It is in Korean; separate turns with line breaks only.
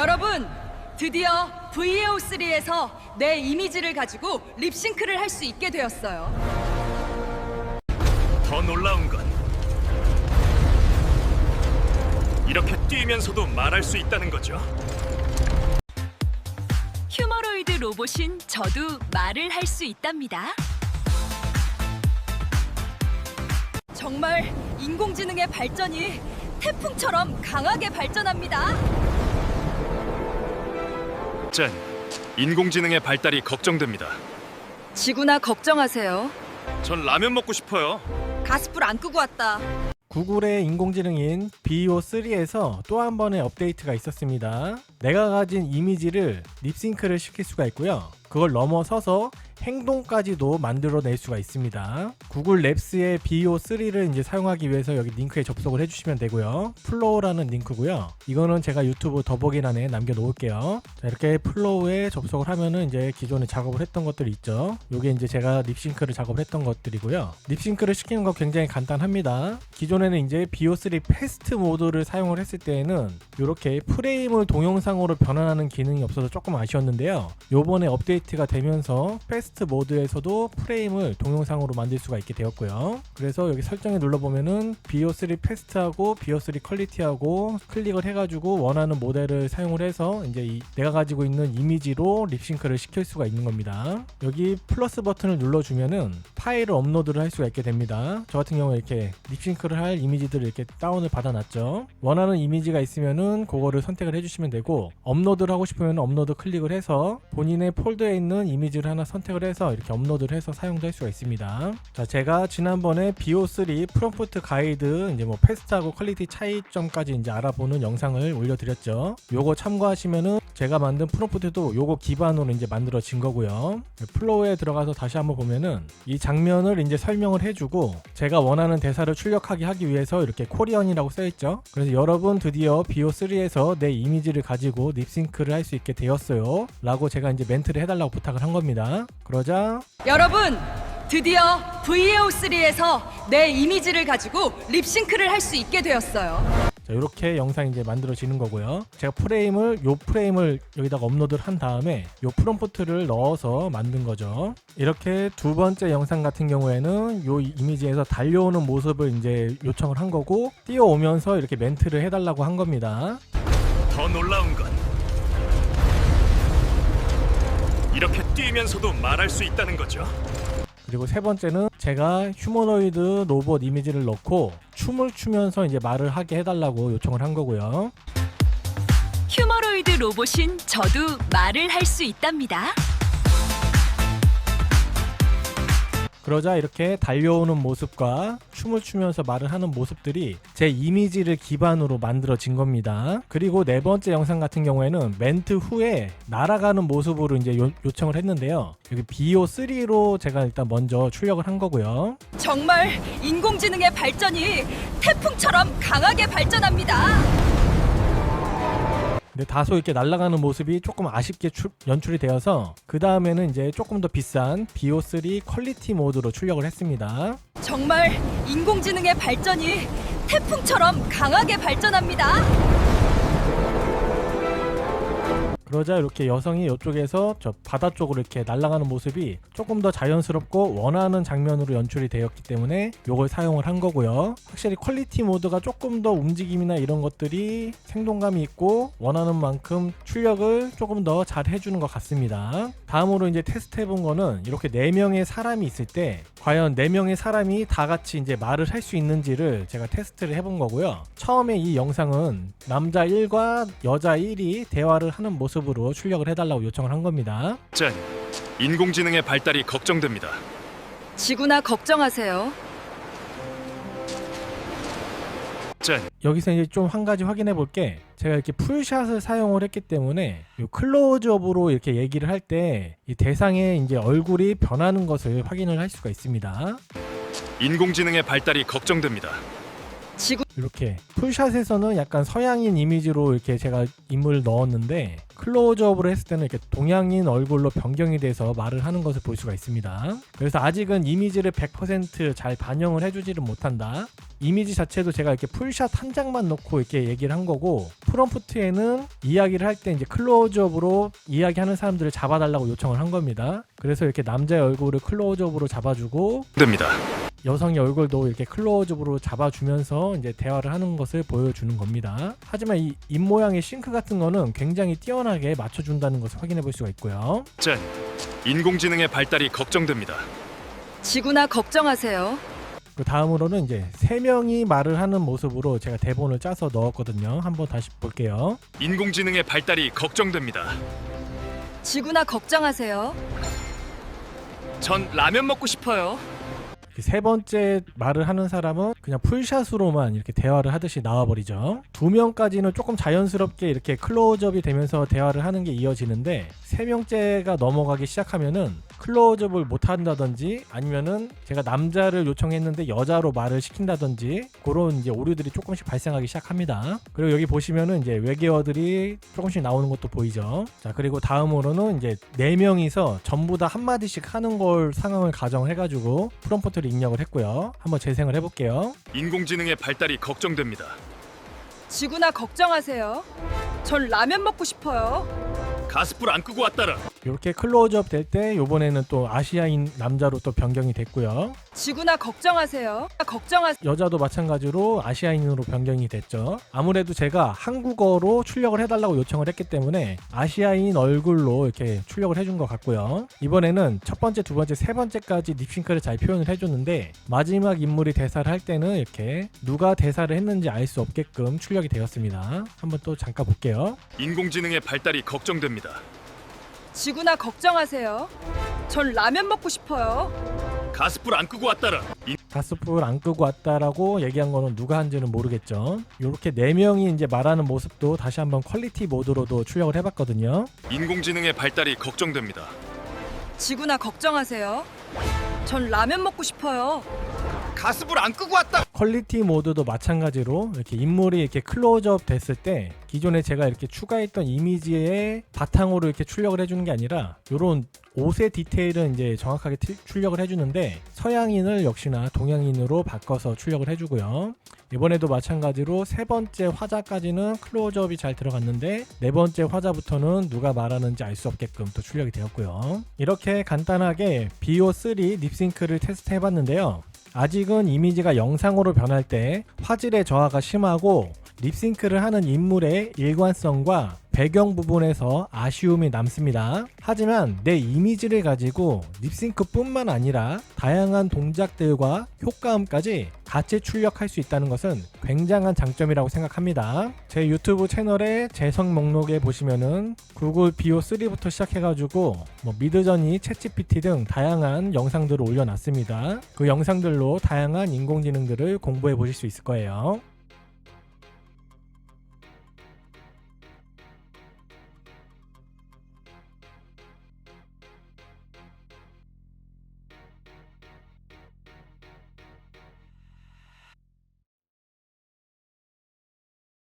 여러분, 드디어 VAO3에서 내 이미지를 가지고 립싱크를 할 수 있게 되었어요.
더 놀라운 건 이렇게 뛰면서도 말할 수 있다는 거죠.
휴머로이드 로봇인 저도 말을 할 수 있답니다.
정말 인공지능의 발전이 태풍처럼 강하게 발전합니다.
짠, 인공지능의 발달이 걱정됩니다.
지구나 걱정하세요.
전 라면 먹고 싶어요.
가스불 안 끄고 왔다.
구글의 인공지능인 BO3에서 또 한 번의 업데이트가 있었습니다. 내가 가진 이미지를 립싱크를 시킬 수가 있고요. 그걸 넘어서서 행동까지도 만들어낼 수가 있습니다. 구글 랩스의 BO3를 이제 사용하기 위해서 여기 링크에 접속을 해주시면 되고요. 플로우라는 링크고요. 이거는 제가 유튜브 더보기란에 남겨놓을게요. 자, 이렇게 플로우에 접속을 하면은 이제 기존에 작업을 했던 것들이 있죠. 요게 이제 제가 립싱크를 작업을 했던 것들이고요. 립싱크를 시키는 거 굉장히 간단합니다. 기존에는 이제 BO3 패스트 모드를 사용을 했을 때에는 이렇게 프레임을 동영상으로 변환하는 기능이 없어서 조금 아쉬웠는데요. 요번에 업데이트 가 되면서 패스트 모드에서도 프레임을 동영상으로 만들 수가 있게 되었고요. 그래서 여기 설정에 눌러보면은 BO3 패스트하고 BO3 퀄리티하고 클릭을 해가지고 원하는 모델을 사용을 해서 이제 이 내가 가지고 있는 이미지로 립싱크를 시킬 수가 있는 겁니다. 여기 플러스 버튼을 눌러주면은 파일을 업로드를 할 수가 있게 됩니다. 저 같은 경우에 이렇게 립싱크를 할 이미지들을 이렇게 다운을 받아놨죠. 원하는 이미지가 있으면은 그거를 선택을 해주시면 되고 업로드를 하고 싶으면 업로드 클릭을 해서 본인의 폴더에 있는 이미지를 하나 선택을 해서 이렇게 업로드를 해서 사용도 할 수가 있습니다. 자, 제가 지난번에 BO3 프롬프트 가이드 이제 뭐 패스트하고 퀄리티 차이점까지 이제 알아보는 영상을 올려드렸죠. 요거 참고하시면은 제가 만든 프롬프트도 요거 기반으로 이제 만들어진 거고요. 플로우에 들어가서 다시 한번 보면은 이 장면을 이제 설명을 해주고 제가 원하는 대사를 출력하게 하기 위해서 이렇게 코리언이라고 써있죠. 그래서 여러분 드디어 BO3에서 내 이미지를 가지고 립싱크를 할 수 있게 되었어요. 라고 제가 이제 멘트를 해달라고 부탁을 한 겁니다. 그러자
여러분, 드디어 VAO3에서 내 이미지를 가지고 립싱크를 할 수 있게 되었어요.
자, 이렇게 영상이 이제 만들어지는 거고요. 제가 프레임을 요 프레임을 여기다가 업로드를 한 다음에 요 프롬프트를 넣어서 만든 거죠. 이렇게 두 번째 영상 같은 경우에는 요 이미지에서 달려오는 모습을 이제 요청을 한 거고 뛰어오면서 이렇게 멘트를 해달라고 한 겁니다.
더 놀라운 건 이렇게 뛰면서도 말할 수 있다는 거죠.
그리고 세 번째는 제가 휴머노이드 로봇 이미지를 넣고 춤을 추면서 이제 말을 하게 해달라고 요청을 한 거고요.
휴머로이드 로봇인 저도 말을 할 수 있답니다.
그러자 이렇게 달려오는 모습과 춤을 추면서 말을 하는 모습들이 제 이미지를 기반으로 만들어진 겁니다. 그리고 네 번째 영상 같은 경우에는 멘트 후에 날아가는 모습으로 이제 요, 요청을 했는데요. 여기 BO3로 제가 일단 먼저 출력을 한 거고요.
정말 인공지능의 발전이 태풍처럼 강하게 발전합니다.
근데 다소 이렇게 날아가는 모습이 조금 아쉽게 출- 연출이 되어서 그 다음에는 이제 조금 더 비싼 BO3 퀄리티 모드로 출력을 했습니다.
정말 인공지능의 발전이 태풍처럼 강하게 발전합니다.
그러자 이렇게 여성이 이쪽에서 저 바다 쪽으로 이렇게 날아가는 모습이 조금 더 자연스럽고 원하는 장면으로 연출이 되었기 때문에 이걸 사용을 한 거고요. 확실히 퀄리티 모드가 조금 더 움직임이나 이런 것들이 생동감이 있고 원하는 만큼 출력을 조금 더 잘 해주는 것 같습니다. 다음으로 이제 테스트 해본 거는 이렇게 네 명의 사람이 있을 때 과연 네 명의 사람이 다 같이 이제 말을 할 수 있는지를 제가 테스트를 해본 거고요. 처음에 이 영상은 남자 1과 여자 1이 대화를 하는 모습 으로 출력을 해달라고 요청을 한 겁니다.
짠, 인공지능의 발달이 걱정됩니다.
지구나 걱정하세요.
짠,
여기서 이제 좀 한 가지 확인해 볼 게 제가 이렇게 풀샷을 사용을 했기 때문에 이 클로즈업으로 이렇게 얘기를 할 때 이 대상의 이제 얼굴이 변하는 것을 확인을 할 수가 있습니다.
인공지능의 발달이 걱정됩니다.
지구
이렇게 풀샷에서는 약간 서양인 이미지로 이렇게 제가 인물을 넣었는데 클로즈업으로 했을 때는 이렇게 동양인 얼굴로 변경이 돼서 말을 하는 것을 볼 수가 있습니다. 그래서 아직은 이미지를 100%잘 반영을 해주지를 못한다. 이미지 자체도 제가 이렇게 풀샷 한 장만 넣고 이렇게 얘기를 한 거고 프롬프트에는 이야기를 할 때 이제 클로즈업으로 이야기하는 사람들을 잡아달라고 요청을 한 겁니다. 그래서 이렇게 남자의 얼굴을 클로즈업으로 잡아주고
됩니다.
여성의 얼굴도 이렇게 클로즈업으로 잡아주면서 이제 대화를 하는 것을 보여주는 겁니다. 하지만 이 입모양의 싱크 같은 거는 굉장히 뛰어나게 맞춰준다는 것을 확인해 볼 수가 있고요.
짠. 인공지능의 발달이 걱정됩니다.
지구나 걱정하세요.
그 다음으로는 이제 세 명이 말을 하는 모습으로 제가 대본을 짜서 넣었거든요. 한번 다시 볼게요.
인공지능의 발달이 걱정됩니다.
지구나 걱정하세요.
전 라면 먹고 싶어요.
세 번째 말을 하는 사람은 그냥 풀샷으로만 이렇게 대화를 하듯이 나와버리죠. 두 명까지는 조금 자연스럽게 이렇게 클로즈업이 되면서 대화를 하는 게 이어지는데 세 명째가 넘어가기 시작하면은 클로즈업을 못 한다든지 아니면은 제가 남자를 요청했는데 여자로 말을 시킨다든지 그런 이제 오류들이 조금씩 발생하기 시작합니다. 그리고 여기 보시면은 이제 외계어들이 조금씩 나오는 것도 보이죠. 자 그리고 다음으로는 이제 네 명이서 전부 다 한 마디씩 하는 걸 상황을 가정해가지고 프롬프트를 입력을 했고요. 한번 재생을 해볼게요.
인공지능의 발달이 걱정됩니다.
지구나 걱정하세요. 전 라면 먹고 싶어요.
가스불 안 끄고 왔다라.
이렇게 클로즈업 될때 이번에는 또 아시아인 남자로 또 변경이 됐고요.
지구나 걱정하세요. 걱정하
여자도 마찬가지로 아시아인으로 변경이 됐죠. 아무래도 제가 한국어로 출력을 해달라고 요청을 했기 때문에 아시아인 얼굴로 이렇게 출력을 해준 것 같고요. 이번에는 첫 번째, 두 번째, 세 번째까지 립싱크를 잘 표현을 해줬는데 마지막 인물이 대사를 할 때는 이렇게 누가 대사를 했는지 알 수 없게끔 출력이 되었습니다. 한번 또 잠깐 볼게요.
인공지능의 발달이 걱정됩니다.
지구나 걱정하세요. 전 라면 먹고 싶어요.
가스불 안 끄고 왔다라. 인-
가스불 안 끄고 왔다라고 얘기한 거는 누가 한지는 모르겠죠. 이렇게 네 명이 이제 말하는 모습도 다시 한번 퀄리티 모드로도 출력을 해봤거든요.
인공지능의 발달이 걱정됩니다.
지구나 걱정하세요. 전 라면 먹고 싶어요.
가스불 안 끄고 왔다.
퀄리티 모드도 마찬가지로 이렇게 인물이 이렇게 클로즈업 됐을 때 기존에 제가 이렇게 추가했던 이미지의 바탕으로 이렇게 출력을 해주는 게 아니라 이런 옷의 디테일은 이제 정확하게 티- 출력을 해주는데 서양인을 역시나 동양인으로 바꿔서 출력을 해주고요. 이번에도 마찬가지로 세 번째 화자까지는 클로즈업이 잘 들어갔는데 네 번째 화자부터는 누가 말하는지 알 수 없게끔 또 출력이 되었고요. 이렇게 간단하게 BO3 립싱크를 테스트 해봤는데요. 아직은 이미지가 영상으로 변할 때 화질의 저하가 심하고 립싱크를 하는 인물의 일관성과 배경 부분에서 아쉬움이 남습니다. 하지만 내 이미지를 가지고 립싱크뿐만 아니라 다양한 동작들과 효과음까지 같이 출력할 수 있다는 것은 굉장한 장점이라고 생각합니다. 제 유튜브 채널의 재성 목록에 보시면은 구글 BO3부터 시작해가지고 뭐 미드저니, 챗GPT 등 다양한 영상들을 올려놨습니다. 그 영상들로 다양한 인공지능들을 공부해 보실 수 있을 거예요.